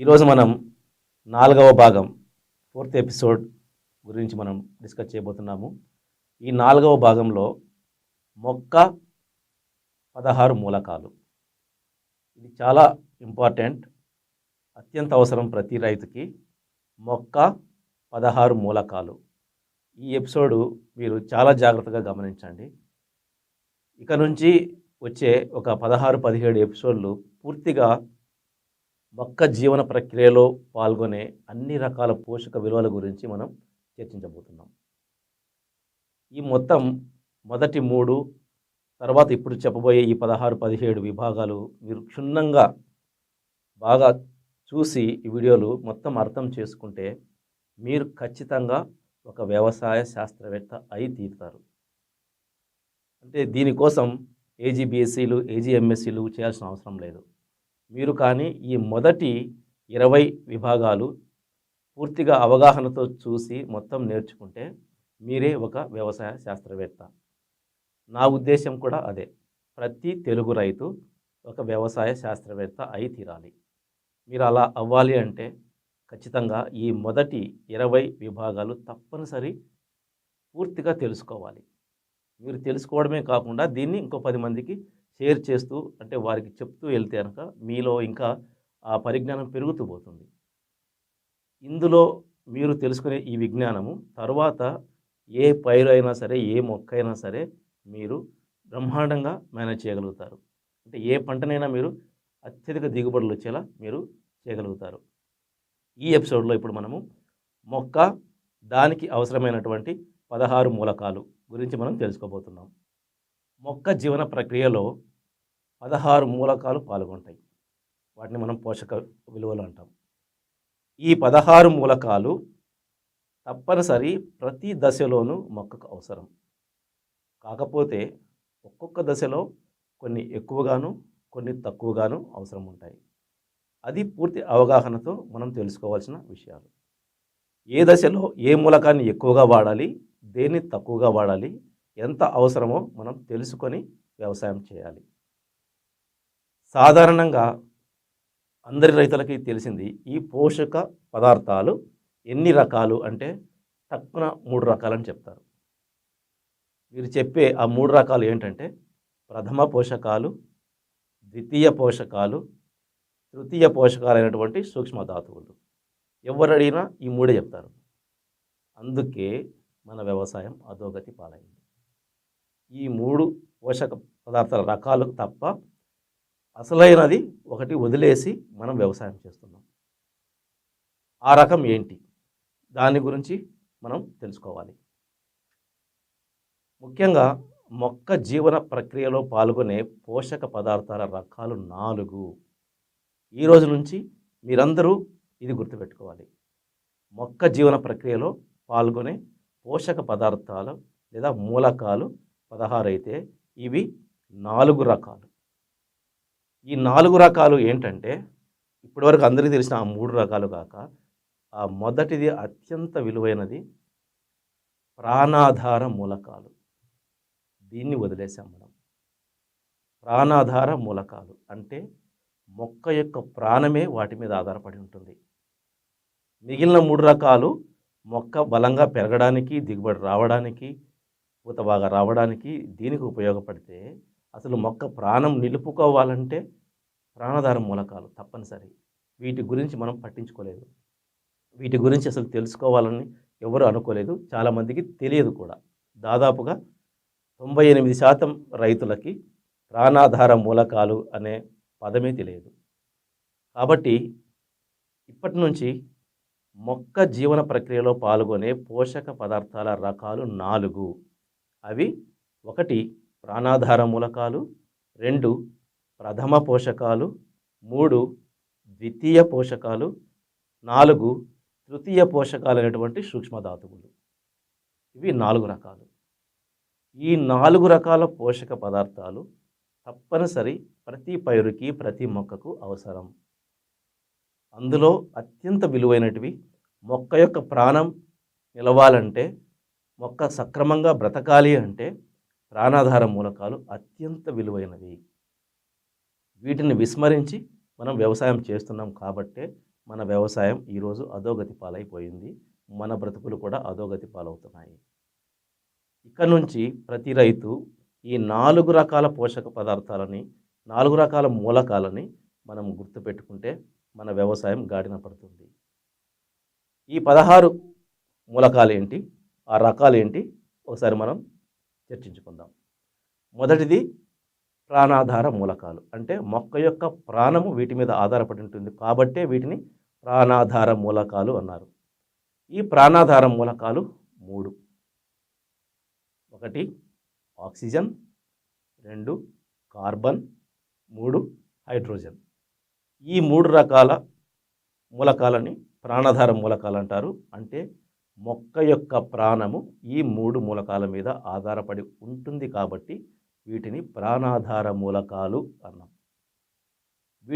ఈరోజు మనం నాలుగవ భాగం ఫోర్త్ ఎపిసోడ్ గురించి మనం డిస్కస్ చేయబోతున్నాము. ఈ నాలుగవ భాగంలో మొక్క పదహారు మూలకాలు. ఇది చాలా ఇంపార్టెంట్. అత్యంత అవసరం ప్రతి రైతుకి మొక్క పదహారు మూలకాలు. ఈ ఎపిసోడు మీరు చాలా జాగ్రత్తగా గమనించండి. ఇక నుంచి వచ్చే ఒక పదహారు పదిహేడు ఎపిసోడ్లు పూర్తిగా మొక్క జీవన ప్రక్రియలో పాల్గొనే అన్ని రకాల పోషక విలువల గురించి మనం చర్చించబోతున్నాం. ఈ మొత్తం మొదటి మూడు తర్వాత ఇప్పుడు చెప్పబోయే ఈ పదహారు పదిహేడు విభాగాలు మీరు క్షుణ్ణంగా బాగా చూసి ఈ వీడియోలు మొత్తం అర్థం చేసుకుంటే మీరు ఖచ్చితంగా ఒక వ్యవసాయ శాస్త్రవేత్త అయి తీరుతారు. అంటే దీనికోసం ఏజీబీఎస్సీలు ఏజీఎంఎస్సీలు చేయాల్సిన అవసరం లేదు. మీరు కానీ ఈ మొదటి ఇరవై విభాగాలు పూర్తిగా అవగాహనతో చూసి మొత్తం నేర్చుకుంటే మీరే ఒక వ్యవసాయ శాస్త్రవేత్త. నా ఉద్దేశం కూడా అదే. ప్రతి తెలుగు రైతు ఒక వ్యవసాయ శాస్త్రవేత్త అయి తీరాలి. మీరు అలా అవ్వాలి అంటే ఖచ్చితంగా ఈ మొదటి ఇరవై విభాగాలు తప్పనిసరి పూర్తిగా తెలుసుకోవాలి. మీరు తెలుసుకోవడమే కాకుండా దీన్ని ఇంకో పది మందికి షేర్ చేస్తూ అంటే వారికి చెప్తూ వెళ్తే కనుక మీలో ఇంకా ఆ పరిజ్ఞానం పెరుగుతూ పోతుంది. ఇందులో మీరు తెలుసుకునే ఈ విజ్ఞానము తర్వాత ఏ పైరు అయినా సరే ఏ మొక్క అయినా సరే మీరు బ్రహ్మాండంగా మేనేజ్ చేయగలుగుతారు. అంటే ఏ పంటనైనా మీరు అత్యధిక దిగుబడులు వచ్చేలా మీరు చేయగలుగుతారు. ఈ ఎపిసోడ్లో ఇప్పుడు మనము మొక్క దానికి అవసరమైనటువంటి పదహారు మూలకాలు గురించి మనం తెలుసుకోబోతున్నాం. మొక్క జీవన ప్రక్రియలో పదహారు మూలకాలు పాల్గొంటాయి. వాటిని మనం పోషక విలువలు అంటాం. ఈ పదహారు మూలకాలు తప్పనిసరి ప్రతి దశలోనూ మొక్కకు అవసరం. కాకపోతే ఒక్కొక్క దశలో కొన్ని ఎక్కువగాను కొన్ని తక్కువగాను అవసరం ఉంటాయి. అది పూర్తి అవగాహనతో మనం తెలుసుకోవాల్సిన విషయాలు. ఏ దశలో ఏ మూలకాన్ని ఎక్కువగా వాడాలి దేన్ని తక్కువగా వాడాలి ఎంత అవసరమో మనం తెలుసుకొని వ్యవసాయం చేయాలి. సాధారణంగా అందరి రైతులకి తెలిసింది ఈ పోషక పదార్థాలు ఎన్ని రకాలు అంటే తక్కువ మూడు రకాలని చెప్తారు. మీరు చెప్పే ఆ మూడు రకాలు ఏంటంటే ప్రథమ పోషకాలు ద్వితీయ పోషకాలు తృతీయ పోషకాలైనటువంటి సూక్ష్మధాతువులు ఎవరు అడిగినా ఈ మూడే చెప్తారు. అందుకే మన వ్యవసాయం అధోగతి పాలైంది. ఈ మూడు పోషక పదార్థాల రకాలు తప్ప అసలైనది ఒకటి వదిలేసి మనం వ్యవసాయం చేస్తున్నాం. ఆ రకం ఏంటి? దాని గురించి మనం తెలుసుకోవాలి. ముఖ్యంగా మొక్క జీవన ప్రక్రియలో పాల్గొనే పోషక పదార్థాల రకాలు నాలుగు. ఈ రోజు నుంచి మీరందరూ ఇది గుర్తుపెట్టుకోవాలి. మొక్క జీవన ప్రక్రియలో పాల్గొనే పోషక పదార్థాలు లేదా మూలకాలు పదహారు అయితే ఇవి నాలుగు రకాలు. ఈ నాలుగు రకాలు ఏంటంటే ఇప్పటివరకు అందరికీ తెలిసిన ఆ మూడు రకాలు కాక ఆ మొదటిది అత్యంత విలువైనది ప్రాణాధార మూలకాలు. దీన్ని వదిలేసాం మనం. ప్రాణాధార మూలకాలు అంటే మొక్క యొక్క ప్రాణమే వాటి మీద ఆధారపడి ఉంటుంది. మిగిలిన మూడు రకాలు మొక్క బలంగా పెరగడానికి దిగుబడి రావడానికి పూత బాగా రావడానికి దీనికి ఉపయోగపడితే అసలు మొక్క ప్రాణం నిలుపుకోవాలంటే ప్రాణాధార మూలకాలు తప్పనిసరి. వీటి గురించి మనం పట్టించుకోలేదు. వీటి గురించి అసలు తెలుసుకోవాలని ఎవరు అనుకోలేదు. చాలామందికి తెలియదు కూడా. దాదాపుగా తొంభై ఎనిమిది శాతం రైతులకి ప్రాణాధార మూలకాలు అనే పదమే తెలియదు. కాబట్టి ఇప్పటి నుంచి మొక్క జీవన ప్రక్రియలో పాల్గొనే పోషక పదార్థాల రకాలు నాలుగు. అవి ఒకటి ప్రాణాధార మూలకాలు రెండు ప్రథమ పోషకాలు మూడు ద్వితీయ పోషకాలు నాలుగు తృతీయ పోషకాలు అనేటువంటి సూక్ష్మధాతువులు. ఇవి నాలుగు రకాలు. ఈ నాలుగు రకాల పోషక పదార్థాలు తప్పనిసరి ప్రతి పైరుకి ప్రతి మొక్కకు అవసరం. అందులో అత్యంత విలువైనటివి మొక్క యొక్క ప్రాణం నిలవాలంటే మొక్క సక్రమంగా బ్రతకాలి అంటే ప్రాణాధార మూలకాలు అత్యంత విలువైనవి. వీటిని విస్మరించి మనం వ్యవసాయం చేస్తున్నాం కాబట్టే మన వ్యవసాయం ఈరోజు అధోగతి పాలైపోయింది. మన బ్రతుకులు కూడా అధోగతి పాలవుతున్నాయి. ఇక నుంచి ప్రతి రైతు ఈ నాలుగు రకాల పోషక పదార్థాలని నాలుగు రకాల మూలకాలని మనం గుర్తుపెట్టుకుంటే మన వ్యవసాయం గాడిన పడుతుంది. ఈ పదహారు మూలకాలు ఏంటి ఆ రకాలు ఏంటి? ఒకసారి మనం చర్చించుకుందాం. మొదటిది ప్రాణాధార మూలకాలు. అంటే మొక్క యొక్క ప్రాణము వీటి మీద ఆధారపడి ఉంటుంది. కాబట్టే వీటిని ప్రాణాధార మూలకాలు అన్నారు. ఈ ప్రాణాధార మూలకాలు మూడు. ఒకటి ఆక్సిజన్ రెండు కార్బన్ మూడు హైడ్రోజన్. ఈ మూడు రకాల మూలకాలని ప్రాణాధార మూలకాలు అంటారు. అంటే మొక్క యొక్క ప్రాణము ఈ మూడు మూలకాల మీద ఆధారపడి ఉంటుంది కాబట్టి వీటిని ప్రాణాధార మూలకాలు అన్నాం.